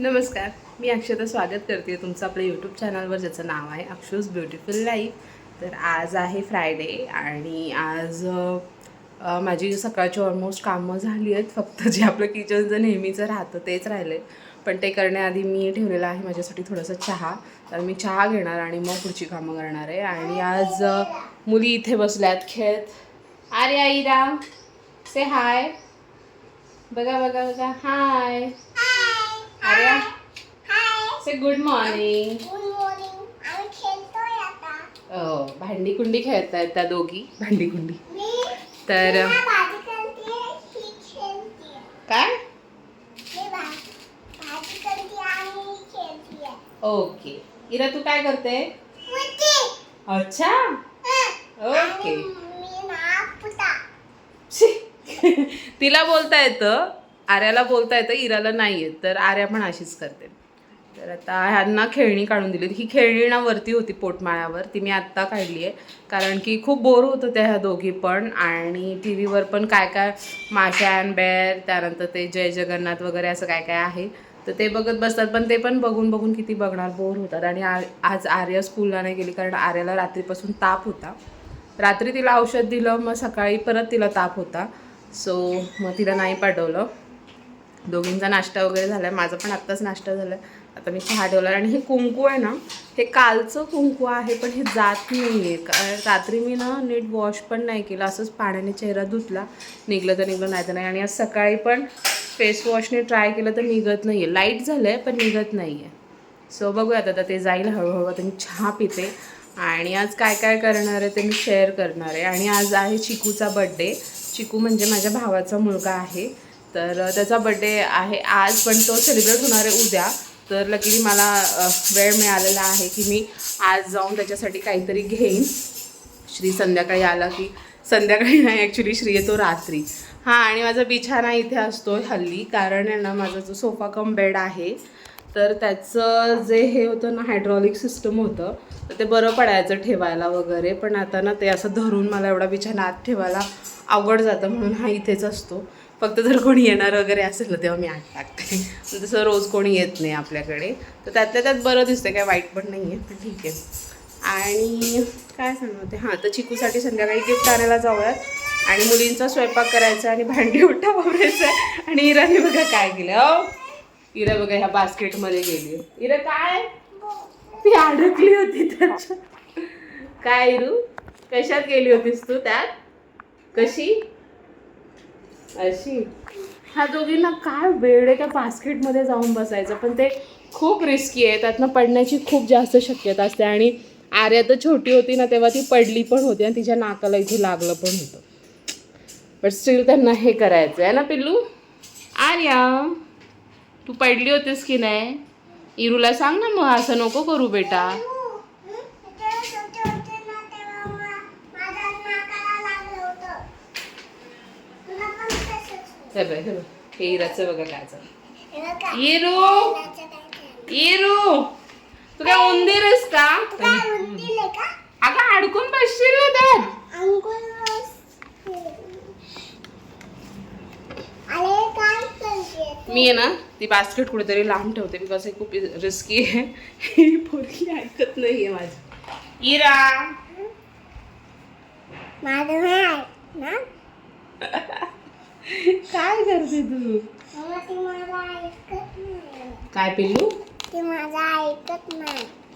नमस्कार मी अक्षता स्वागत करते तुमचं आपल्या यूट्यूब चॅनलवर ज्याचं नाव आहे अक्षूज ब्युटिफुल लाईफ तर आज आहे फ्रायडे आणि आज माझी सकाळची ऑलमोस्ट कामं झाली आहेत. फक्त जे आपलं किचनचं नेहमीचं राहतं तेच राहिलं पण ते करण्याआधी मी ठेवलेलं आहे माझ्यासाठी थोडंसं चहा. तर मी चहा घेणार आणि मग पुढची कामं करणार आहे. आणि आज मुली इथे बसल्यात खेळत अरे आईरा से हाय बघा बघा बघा. हाय से गुड मॉर्निंग हो भांडी कुंडी खेळतायत त्या दोघी. भांडी कुंडी तर काय? ओके. इरा तू काय करते? अच्छा. ओके. शी. तिला बोलता येतं आर्याला बोलता येतं इराला नाही येत तर आर्या पण अशीच करते. तर आता ह्यांना खेळणी काढून दिली ही खेळणी ना वरती होती पोटमाळ्यावर. ती मी आत्ता काढली आहे. कारण की खूप बोर होत होत्या ह्या दोघी पण. आणि टी व्हीवर पण काय काय माशा अँड बेअर त्यानंतर ते जय जगन्नाथ वगैरे असं काय काय आहे. तर ते बघत बसतात. पण ते पण बघून बघून किती बघणार बोर होतात. आणि आ- आज आर्या स्कूलला नाही गेली कारण आर्याला रात्रीपासून ताप होता. रात्री तिला औषध दिलं मग सकाळी परत तिला ताप होता. सो मग तिला नाही पाठवलं. दोघींचा नाश्ता वगैरे झाला आहे माझा पण आत्ताच नाश्ता झाला आहे आता मी चहा ठेवला आणि हे कुंकू आहे ना हे कालचं कुंकू आहे पण हे जात नाही आहे कारण रात्री मी ना नीट वॉश पण नाही केलं असंच पाण्याने चेहरा धुतला. निघलं तर निघलं नाही तर नाही. आणि आज सकाळी पण फेस वॉशने ट्राय केलं तर निघत नाही आहे लाइट झालं आहे पण निघत नाही आहे सो बघूयात आता ते जाईल हळूहळू. आता मी चहा पिते. आणि आज काय काय करणार आहे ते मी शेअर करणार आहे. आणि आज आहे चिकूचा बड्डे. चिकू म्हणजे माझ्या भावाचा मुलगा आहे. तर त्याचा बड्डे आहे आज पण तो सेलिब्रेट होणार आहे उद्या. तर लकीली मला वेळ मिळालेला आहे की मी आज जाऊन त्याच्यासाठी काहीतरी घेईन. श्री संध्याकाळी आला की संध्याकाळी नाही ॲक्च्युली श्री येतो रात्री. हां आणि माझा बिछाना इथे असतो हल्ली कारण आहे ना माझा जो सोफा कम बेड आहे तर त्याचं जे हे होतं ना हायड्रॉलिक सिस्टम होतं तर ते बरं पडायचं ठेवायला वगैरे. पण आता ना ते असं धरून मला एवढा बिछाना आत ठेवायला अवघड जातं म्हणून हा इथेच असतो. फक्त जर कोणी येणार वगैरे असेल ना तेव्हा मी आग टाकते. म्हणजे तसं रोज कोणी येत नाही आपल्याकडे. तर त्यातल्या त्यात बरं दिसतं काय वाईट पण नाही आहे पण ठीक आहे. आणि काय सांगते होते? हां तर चिकूसाठी संध्याकाळी गिफ्ट आणायला जाऊयात. आणि मुलींचा स्वयंपाक करायचा आणि भांडी उठा वापरायचं. आणि इराने बघा काय केलं हो. इरा बघा ह्या बास्केटमध्ये गेली. इरा काय? ती अडकली होती त्याच्यात. काय इरू? कशात गेली होतीस तू त्यात? कशी? अशी ह्या दोघींना काय वेळ आहे त्या बास्केटमध्ये जाऊन बसायचं? पण ते खूप रिस्की आहे. त्यातनं पडण्याची खूप जास्त शक्यता असते. आणि आर्या तर छोटी होती ना तेव्हा ती पडली पण होती आणि तिच्या नाकाला इथे लागलं पण होतं. बट स्टील त्यांना हे करायचं आहे ना पिल्लू? आर्या तू पडली होतीस की नाही? इरूला सांग ना मग असं नको करू बेटा. हे बघ हे बघ. हे इराचं बघा काय झालं इरू. इरू. तू काय उंदीर आहेस का? अगं अडकून बसशील ना त्यात मी आहे ना ती बास्केट कुठेतरी लांब ठेवते बिकॉज हे खूप रिस्की आहे. ही पोरगी ऐकत नाहीये माझी. इरा. काय करते तू? काय पिल्लू?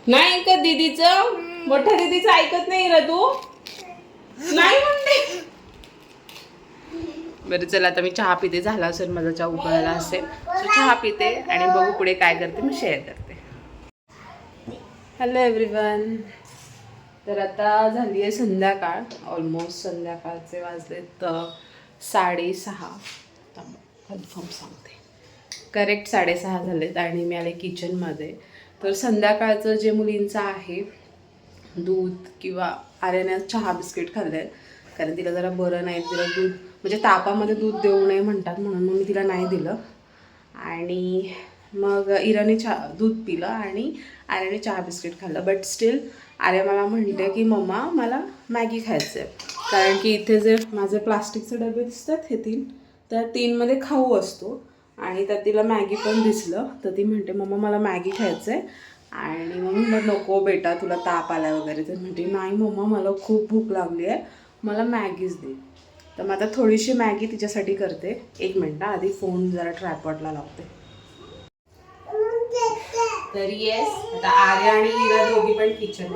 नाही. ऐकत दीदीचं? मोठ्या दीदीचं ऐकत नाही रे तू. नाही म्हणते. बरं चला आता मी चहा पिते. झाला असेल माझा चहा उकळायला असेल. चहा पिते आणि बघू पुढे काय करते. मी शेअर करते. हॅलो एव्हरीवन तर आता झाली आहे संध्याकाळ. ऑलमोस्ट संध्याकाळचे वाजलेत. साडेसहा कन्फर्म सांगते. करेक्ट साडेसहा झालेत आणि मी आले किचनमध्ये तर संध्याकाळचं जे मुलींचं आहे दूध किंवा आर्याने चहा बिस्किट खाल्लं आहे कारण तिला जरा बरं नाही तिला दूध म्हणजे तापामध्ये दूध देऊ नये म्हणतात म्हणून मग मी तिला नाही दिलं. आणि मग इराने चहा दूध पिलं आणि आर्याने चहा बिस्किट खाल्लं. बट स्टील आर्या मला म्हणते की मम्मा मला मॅगी खायचं आहे कारण की इथे जे माझे प्लास्टिकचे डबे दिसतात हे तीन त्या तीनमध्ये खाऊ असतो. आणि त्यात तिला मॅगी पण दिसलं. तर ती म्हणते मम्मा मला मॅगी खायचं आहे आणि मग म्हणलं नको बेटा तुला ताप आला वगैरे. तर म्हणते नाही मम्मा मला खूप भूक लागली आहे. मला मॅगीच दे. तर मग आता थोडीशी मॅगी तिच्यासाठी करते. एक मिनटं आधी फोन जरा ट्रॅपॉटला लावते. तर येस आता आर्या आणि इरा दोघी पण किचन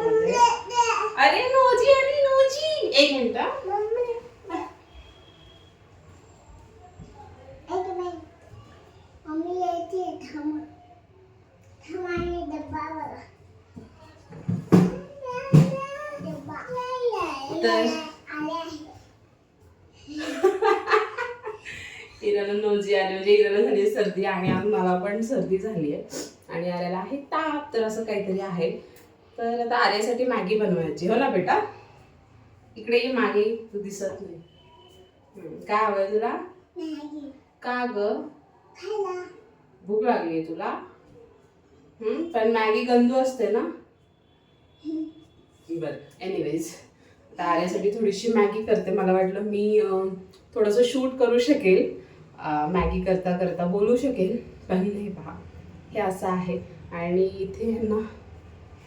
अरे नोजी आणि नोजी! एक मिनिट हा. मम्मी. यायची थांब. थांब आणि डब्बा बघा. डब्बा तर आले आहे? इराला नोजी आली म्हणजे इराला झाली सर्दी आणि आज मला पण सर्दी झाली आहे. आणि आर्याला आहे ताप तर असं काहीतरी आहे. तर आता आर्यासाठी मॅगी बनवायची. हो ना बेटा? इकडे ये मागे तू दिसत नाही. काय हवंय तुला? का ग? भूक लागली तुला? हम्म, पण मॅगी गंदू असते ना? बरं एनिवेज आता आर्यासाठी थोडीशी मॅगी करते. मला वाटलं मी थोडंसं शूट करू शकेल. मॅगी करता करता बोलू शकेल पण नाही पहा हे असं आहे. आणि इथे ना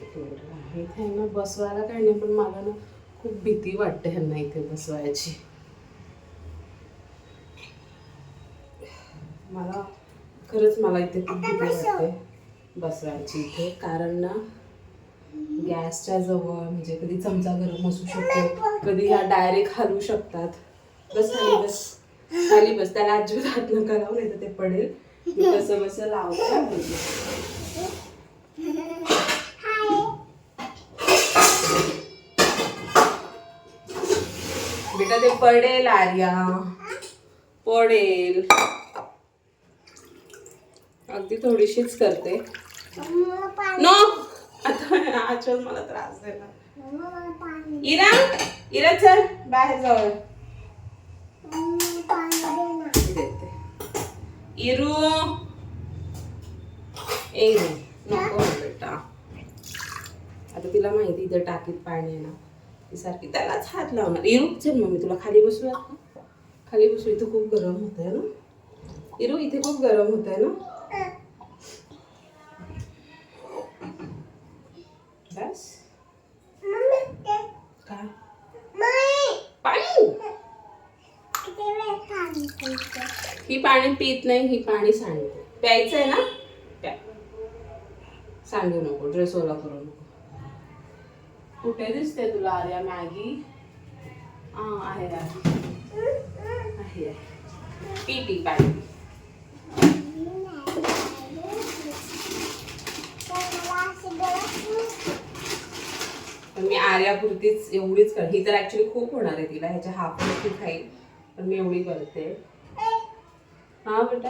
इथे आहे ना बसवायला काही नाही पण मला ना खूप भीती वाटते ह्यांना इथे बसवायची. मला खरंच मला इथे खूप भीती वाटते बसवायची इथे. कारण ना गॅसच्या जवळ म्हणजे कधी चमचा गरम असू शकतो कधी ह्या डायरेक्ट हलू शकतात. बस खाली बस. खाली बस. त्याला अजिबात हात नका लावू नाही तर ते पडेल. कसं बसं लावते. बेटा ते पडेल आर्या. पडेल. अगदी थोडीशीच करते. नो! आता आजच मला त्रास देणार इरा इरा चल बाहेर जाऊ देते इरू. ए नको बेटा. आता तिला माहिती इथं टाकीत पाणी आहे ना. सारखी त्यालाच हात लावणार. इरू चल मी तुला खाली बसूयात का खाली बसू इथं खूप गरम होत आहे ना. इरू इथे खूप गरम होत आहे ना. बस. काय पाणी. ही पाणी पित नाही ही पाणी सांडते. प्यायचं आहे ना? प्या. सांडू नको ड्रेस ओला करू नको. कुठे दिसते तुला आर्या? मॅगी? आहे आहे आहे. पी पी पाणी मी आर्यापुरतीच एवढीच कर ही तर ऍक्च्युली खूप होणार आहे तिला. ह्याच्या हाफ नक्की खाईल. पण मी एवढी करते. हा बेटा.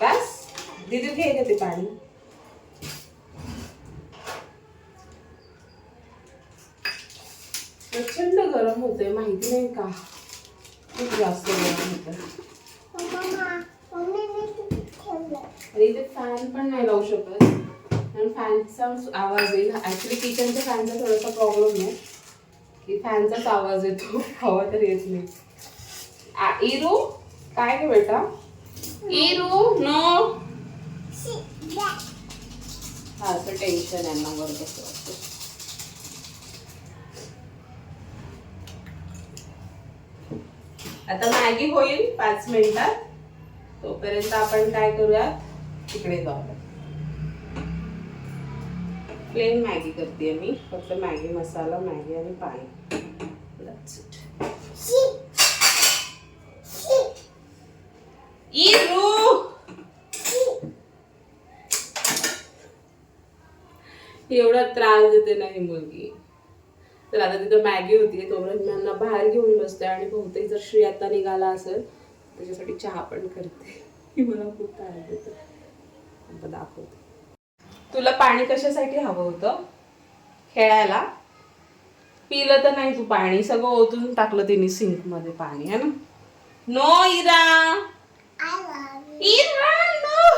बस. दिदी घे का ते पाणी. प्रचंड गरम होते माहिती नाही का? खूप जास्त गरम होतं आणि इथे फॅन पण नाही लावू शकत. कारण फॅनचा आवाज येईल. ऍक्च्युली किचनच्या फॅनचा थोडासा प्रॉब्लेम आहे. की फॅनचाच आवाज येतो. हवा तर येत नाही. इरू काय ग बेटा? इरू नो. हा असं टेन्शन आहे ना वर कसं वाटतं आता मॅगी होईल पाच मिनिटात. तोपर्यंत आपण काय करूयात? तिकडे जाऊया. प्लेन मॅगी करते मी फक्त मॅगी मसाला मॅगी आणि पाणी. एवढा त्रास देते ना ही मुलगी. तर आता तिथं मॅगी होती तोपर्यंत मी यांना बाहेर घेऊन बसते आणि बहुतेक जर श्री आता निघाला असेल त्याच्यासाठी चहा पण करते. ही मला खूप देते आता दाखवते. तुला पाणी कशासाठी हवं होतं? खेळायला? पिलं तर नाही तू पाणी सगळं ओतून टाकलं तिने सिंकमध्ये पाणी है ना? No Ira! Ira no!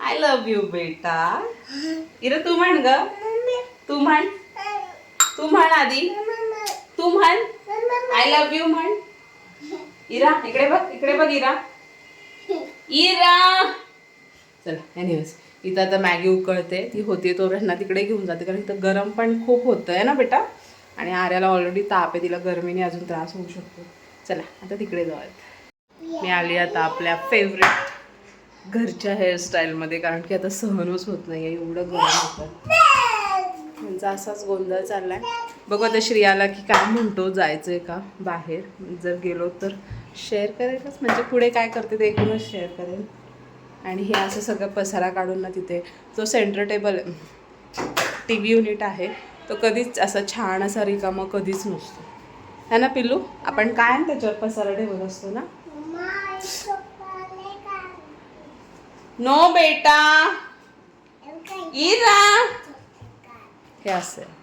I love you बेटा. इरा तू म्हण ग. तू म्हण. तू म्हण आधी. तू म्हण. आय लव्ह यू म्हण. इरा इकडे बघ इकडे बघ इरा. इरा. चला एनिवेज इथं आता मॅगी उकळते ती होते तो ना तिकडे घेऊन जाते कारण इथं गरम पण खूप होतं आहे ना बेटा? आणि आर्याला ऑलरेडी ताप आहे तिला गरमीने अजून त्रास होऊ शकतो. चला आता तिकडे जाऊयात. मी आली आता आपल्या फेवरेट घरच्या हेअरस्टाईलमध्ये कारण की आता सहनच होत नाही एवढं गरम होतं त्यांचा असाच गोंधळ चाललाय. बघू आता श्रियाला की काय म्हणतो जायचंय का बाहेर? जर गेलो तर शेअर करेलच? म्हणजे पुढे काय करते ते एकूणच शेअर करेल. आणि हे असं सगळं पसारा काढून ना तिथे जो centre table T V unit आहे तो कधीच असा छान असा रिकामा कधीच नसतो. है ना पिल्लू? आपण काय ना त्याच्यावर पसारा ठेवत असतो ना? नो बेटा. इरा. हे असं. आहे.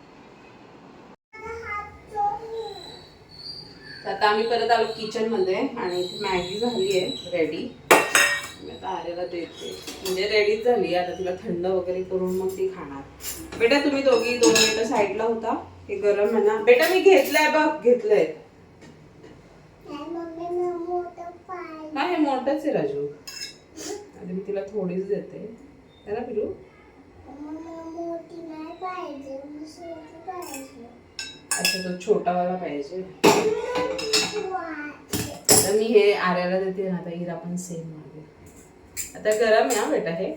आता आम्ही परत आलो किचनमध्ये आणि इथे मॅगी झाली आहे रेडी मी आता आर्याला देते. म्हणजे रेडीच झाली आता तिला थंड वगैरे करून मग ती खाणार. बेटा तुम्ही दोघी दोन मिनिटं साईडला होता. हे गरम आहे ना. बेटा मी घेतलंय बघ घेतलंय. नाही हे मोठंच आहे राजू. आणि मी तिला थोडीच देते. ना पिलू मला मोठी नाही पाहिजे मला छोटी पाहिजे अच्छा तो छोटावाला पाहिजे. आता मी हे आर्याला देते ना आता इरा पण सेम मागे आता गरम या बेटा हे.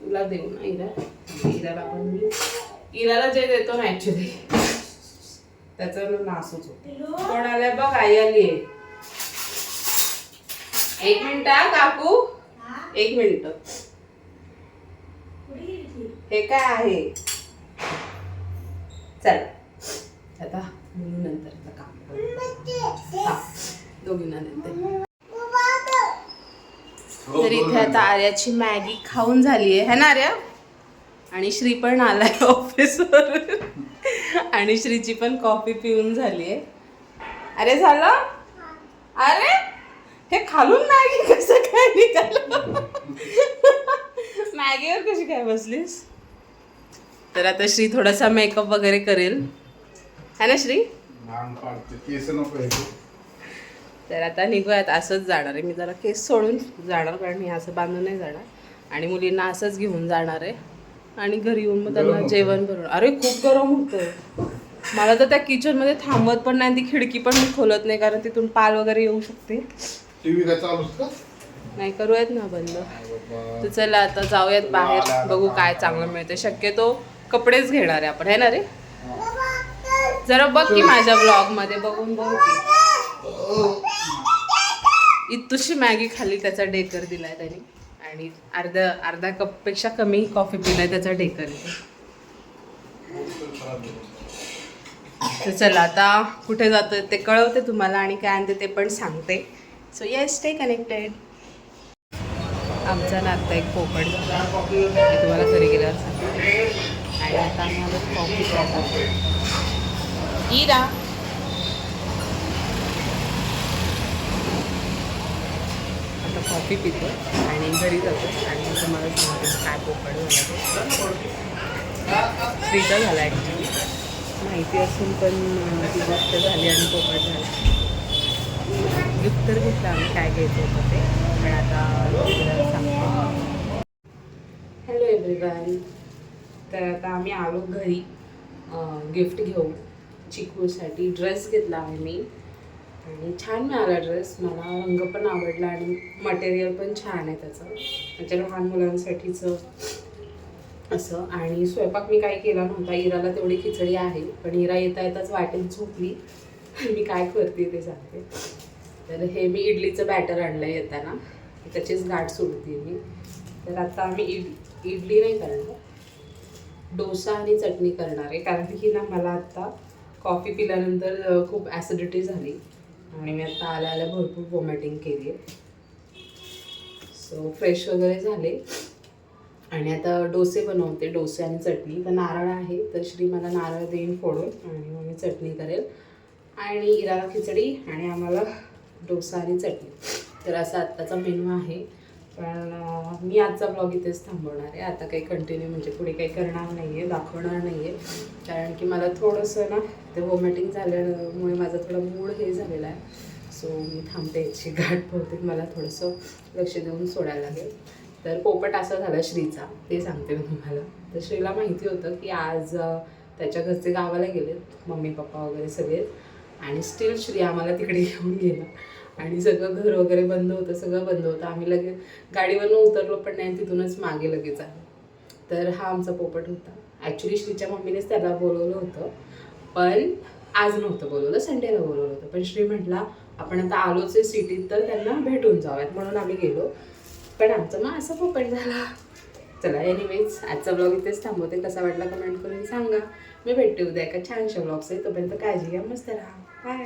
तुला देऊ ना इरा इराला पण मी इराला जे देतो ना ॲक्च्युली त्याचं नासूच होतो. कोण आलाय बघ आई आली आहे. एक मिनिट काकू. एक मिनिट. हे काय आहे? चल. आता बोलू नंतर आता काम करू. दोघींना देते तर इथे आता आर्याची मॅगी खाऊन झाली आहे है ना आर्या आणि श्री पण आलाय ऑफिसवर आणि श्रीची पण कॉफी पिऊन झाली आहे अरे झालं अरे हे खालून मॅगी कसं काय निघालं मॅगीवर कशी काय बसलीस तर आता श्री थोडासा मेकअप वगैरे करेल है ना श्री? केस नको. तर आता निघूयात असंच जाणार आहे. मी जरा केस सोडून जाणार कारण मी असं बांधून नाही जाणार. आणि मुलींना असंच घेऊन जाणार आहे. आणि घरी येऊन मग त्यांना. जेवण करून अरे खूप गरम होतं मला तर त्या किचनमध्ये थांबवत पण नाही ती खिडकी पण मी खोलत नाही कारण तिथून पाल वगैरे येऊ शकते. टीव्ही काय चालूच का? नाही करूयात ना बंद. तर चला आता जाऊयात बाहेर बघू काय चांगलं मिळते शक्यतो कपडेच घेणार आहे आपण है ना रे? जरा बघ की माझ्या ब्लॉगमध्ये बघून बघ. की इतुशी मॅगी खाली त्याचा डेकर दिलाय त्याने. आणि अर्धा अर्धा कपपेक्षा कमी कॉफी पिलाय त्याचा डेकर. तर चला आता कुठे जातो ते कळवते तुम्हाला आणि काय आणते ते पण सांगते. सो येस स्टे कनेक्टेड आमचा नाता एक पोपट झाला तुम्हाला घरी गेल्यावर सांगते. आणि आता आम्ही कॉफी Ira. आता कॉफी पितो आणि घरी जातो. आणि तुम्हाला सांगते काय पोपट झाला ते. फ्रीचा झाला ॲक्च्युली माहिती असून पण ती गोष्ट झाली आणि पोपट झाला. गिफ्ट तर घेतलं आम्ही काय घ्यायचं होतं ते? पण आता सांगतो. हॅलो एव्हरीवन तर आता आम्ही आलो घरी गिफ्ट घेऊन. चिकूसाठी ड्रेस घेतला आहे मी. आणि छान मिळाला ड्रेस मला रंग पण आवडला आणि मटेरियल पण छान आहे त्याचं. म्हणजे लहान मुलांसाठीचं असं. आणि स्वयंपाक मी काही केला नव्हता. इराला तेवढी खिचडी आहे. पण इरा येता येताच वाटेल झोपली. मी काय करते ते सांगते. तर हे मी इडलीचं बॅटर आणलं आहे येताना. त्याचीच गाठ सोडते मी. तर आता आम्ही इड इडली नाही करणार. डोसा आणि चटणी करणार आहे. कारण की ना मला आत्ता कॉफी पिल्यानंतर खूप ॲसिडिटी झाली. आणि मी आता आल्या आल्या भरपूर वॉमिटिंग केली आहे. सो फ्रेश वगैरे झाले. आणि आता डोसे बनवते डोसे आणि चटणी. तर नारळ आहे तर श्री मला नारळ देईन फोडून. आणि मग मी चटणी करेल. आणि इराला खिचडी आणि आम्हाला डोसा आणि चटणी. तर असा आत्ताचा मेनू आहे. पण मी आजचा ब्लॉग इथेच थांबवणार आहे. आता काही कंटिन्यू म्हणजे पुढे काही करणार नाही आहे दाखवणार नाही आहे कारण की मला थोडंसं ना ते वॉमिटिंग झाल्यामुळे माझा थोडा मूड हे झालेला आहे. सो मी थांबते याची गाठ बहुतेक मला थोडंसं लक्ष देऊन सोडायला लागेल. तर पोपट असा झाला श्रीचा ते सांगते मी तुम्हाला. तर श्रीला माहिती होतं की आज त्याच्या घरचे गावाला गेलेत. मम्मी पप्पा वगैरे सगळे. आणि स्टील श्री आम्हाला तिकडे घेऊन गेला. आणि सगळं घर वगैरे बंद होतं सगळं बंद होतं. आम्ही लगेच गाडीवरनं उतरलो पण नाही तिथूनच मागे लगेच आलो. तर हा आमचा पोपट होता. ॲक्च्युली श्रीच्या मम्मीनेच त्याला बोलवलं होतं. पण आज नव्हतं बोलवलं संडेला बोलवलं होतं. पण श्री म्हटला आपण आता आलोच आहे सिटीत तर त्यांना भेटून जाऊयात. म्हणून आम्ही गेलो. पण आमचं मग असं पोपट झाला. चला एनिवेज आजचा ब्लॉग इथेच थांबवते. कसा वाटला कमेंट करून सांगा. मी भेटते उद्या एका छानशा ब्लॉग्स आहे तोपर्यंत काळजी घ्या मस्त राहा. बाय